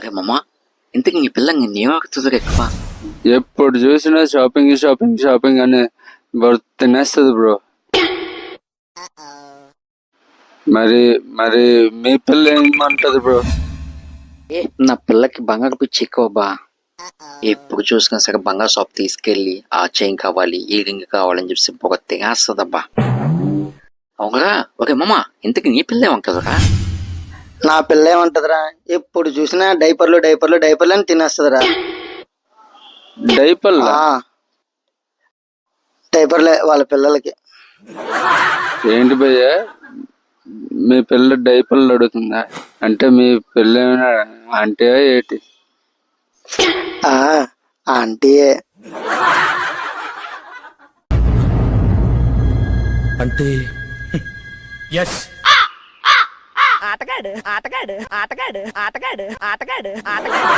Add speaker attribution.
Speaker 1: అరే ఇంతకీ నీ పిల్ల ఏమవుతుంది ఎక్కువ
Speaker 2: ఎప్పుడు చూసినా షాపింగ్ షాపింగ్ షాపింగ్ అని తినేస్తుంది బ్రో మరి మరి మీ పిల్ల ఏమంటది బ్రో
Speaker 1: ఏ నా పిల్లకి బంగారు పిచ్చి ఎక్కువ బా. ఎప్పుడు చూసుకున్నా సరే బంగారు షాప్ తీసుకెళ్ళి ఆ చైన్ కావాలి ఈ రింగ్ కావాలని చెప్పి పొగ తెగేస్తుందబ్బా అవునరా. ఓకే మామ ఇంతకీ నీ పిల్ల ఏమంటదిరా?
Speaker 3: నా పిల్ల ఏమంటదిరా? ఎప్పుడు చూసినా డైపర్లు డైపర్లు డైపర్లు అని తినేస్తుందిరా.
Speaker 2: డైపల్
Speaker 3: ఆ. డైపర్లే వాళ్ళ పిల్లలకి.
Speaker 2: ఏంటి భయ్య? మీ పిల్ల డైపర్లు అడుగుతుందా? అంటే మీ పిల్ల అంటే ఏంటి?
Speaker 3: ఆ ఆంటీ
Speaker 4: అంటే ఎస్
Speaker 5: ఆటగాడు ఆటగాడు ఆటగాడు ఆటగాడు ఆటగాడు ఆటగాడు.